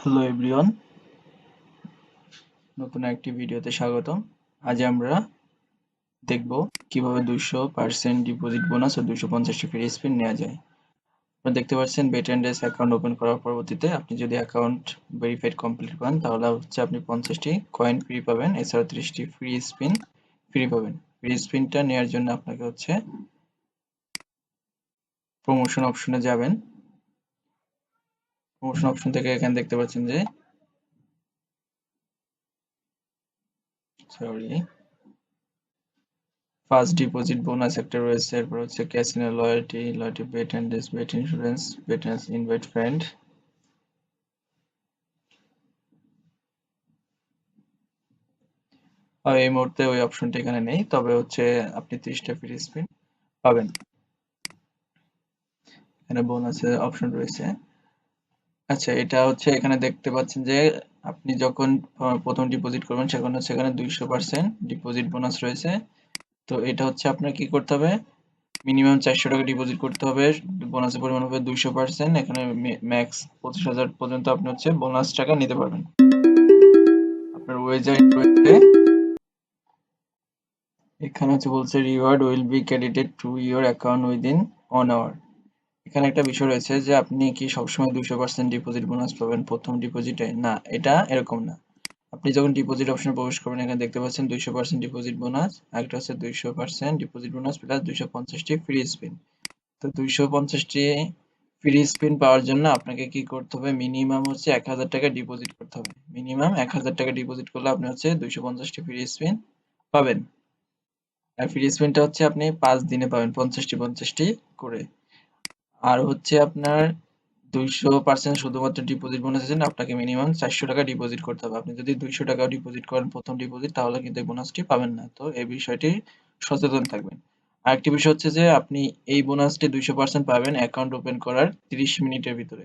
Hello everyone নতুন একটি ভিডিওতে স্বাগতম। আজ আমরা দেখব কীভাবে দুশো পার্সেন্ট ডিপোজিট বোনাস ও দুশো পঞ্চাশটি ফ্রি স্পিন নেওয়া যায়। আপনারা দেখতে পাচ্ছেন বেট অ্যাকাউন্ট ওপেন করার পরবর্তীতে আপনি যদি অ্যাকাউন্ট ভেরিফাইড কমপ্লিট করেন তাহলে হচ্ছে আপনি পঞ্চাশটি কয়েন ফ্রি পাবেন এছাড়া ত্রিশটি ফ্রি স্পিন ফ্রি পাবেন। ফ্রি স্পিনটা নেওয়ার জন্য আপনাকে হচ্ছে প্রমোশন অপশনে যাবেন। প্রমোশন অপশন থেকে এখানে দেখতে পাচ্ছেন যে সরি ফার্স্ট ডিপোজিট বোনাস একটা রয়েছে, এরপর হচ্ছে casino loyalty loyalty bet and dress bet insurance bet and invite friend এই মুহূর্তে ওই অপশনটা এখানে নেই, তবে হচ্ছে আপনি ত্রিশটা ফ্রি স্পিন পাবেন। এখানে বোনাসের অপশন রয়েছে। আচ্ছা এটা হচ্ছে এখানে দেখতে পাচ্ছেন যে আপনি যখন প্রথম ডিপোজিট করবেন, সেখানে এখানে দুইশো পার্সেন্ট ডিপোজিট বোনাস রয়েছে। তো এটা হচ্ছে আপনার কি করতে হবে? মিনিমাম চারশো টাকা ডিপোজিট করতে হবে বোনাসের পরিমাণ হবে দুইশো পার্সেন্ট এখানে ম্যাক্স পঁচিশ হাজার পর্যন্ত আপনি হচ্ছে বোনাস টাকা নিতে পারবেন। আপনার ওয়েজার রয়েছে। এখানে হচ্ছে বলছে reward will be credited to your account within one hour এখানে একটা বিষয় রয়েছে যে আপনি কি সবসময় দুশো পার্সেন্ট ডিপোজিট বোনাস পাবেন? প্রথম ডিপোজিটে না, এটা এরকম না। আপনি যখন ডিপোজিট অপশনে প্রবেশ করবেন, এখানে দেখতে পাচ্ছেন দুইশো পার্সেন্ট ডিপোজিট বোনাস আরেকটা হচ্ছে দুইশো পার্সেন্ট ডিপোজিট বোনাস প্লাস দুইশো পঞ্চাশটি ফ্রি স্পিন তো দুইশো পঞ্চাশটি ফ্রি স্পিন পাওয়ার জন্য আপনাকে কি করতে হবে? মিনিমাম হচ্ছে এক হাজার টাকা ডিপোজিট করতে হবে। মিনিমাম এক হাজার টাকা ডিপোজিট করলে আপনি হচ্ছে দুইশো পঞ্চাশটি ফ্রি স্পিন পাবেন। আর ফ্রি স্পিনটা হচ্ছে আপনি পাঁচ দিনে পাবেন, পঞ্চাশটি পঞ্চাশটি করে। আর হচ্ছে আপনার দুইশো পার্সেন্ট শুধুমাত্র ডিপোজিট বোনাসের জন্য আপনাকে মিনিমাম চারশো টাকা ডিপোজিট করতে হবে। আপনি যদি দুইশো টাকা ডিপোজিট করেন প্রথম ডিপোজিট তাহলে কিন্তু এই বোনাসটি পাবেন না। তো এই বিষয়টি সচেতন থাকবেন। আরেকটি বিষয় হচ্ছে যে, আপনি এই বোনাসটি দুইশো পার্সেন্ট পাবেন অ্যাকাউন্ট ওপেন করার তিরিশ মিনিটের ভিতরে।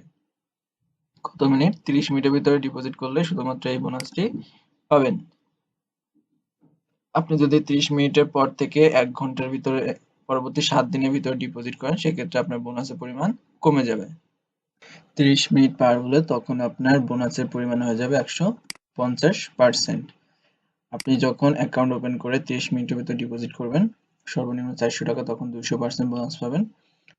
কত মিনিট? তিরিশ মিনিটের ভিতরে ডিপোজিট করলে শুধুমাত্র এই বোনাসটি পাবেন। আপনি যদি তিরিশ মিনিটের পর থেকে এক ঘণ্টার ভিতরে পরবর্তী সাত দিনের ভিতরে ডিপোজিট করেন, সেক্ষেত্রে আপনার বোনাসের পরিমাণ কমে যাবে। তিরিশ মিনিট পার হলে তখন আপনার বোনাসের পরিমাণ হয়ে যাবে একশো পঞ্চাশ পার্সেন্ট আপনি যখন অ্যাকাউন্ট ওপেন করে তিরিশ মিনিটের ভিতরে ডিপোজিট করবেন, সর্বনিম্ন চারশো টাকা তখন দুশো পার্সেন্ট বোনাস পাবেন।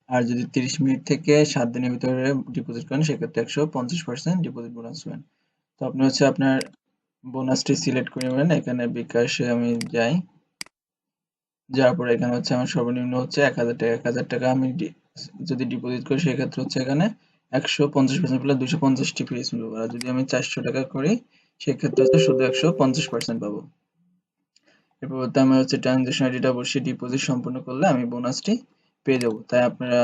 আর যদি তিরিশ মিনিট থেকে সাত দিনের ভিতরে ডিপোজিট করেন, সেক্ষেত্রে একশো পঞ্চাশ পার্সেন্ট ডিপোজিট বোনাস পাবেন। তো আপনি হচ্ছে আপনার বোনাসটি সিলেক্ট করে নেবেন। এখানে বিকাশে আমি যাই। যাওয়ার পরে এখানে হচ্ছে আমার সর্বনিম্ন হচ্ছে এক হাজার টাকা, এক হাজার টাকা আমি যদি ডিপোজিট করি সেক্ষেত্রে হচ্ছে এখানে একশো পঞ্চাশ পার্সেন্ট পেলে দুশো পঞ্চাশটি আর যদি আমি চারশো টাকা করি, সেক্ষেত্রে হচ্ছে শুধু একশো পঞ্চাশ পার্সেন্ট পাবো। এরপর আমি হচ্ছে ট্রানজেকশন আইডিটা বসিয়ে ডিপোজিট সম্পূর্ণ করলে আমি বোনাসটি পেয়ে যাব। তাই আপনারা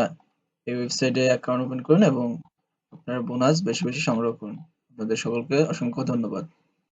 এই ওয়েবসাইটে অ্যাকাউন্ট ওপেন করুন এবং আপনার বোনাস বেশি বেশি সংগ্রহ করুন। আপনাদের সকলকে অসংখ্য ধন্যবাদ।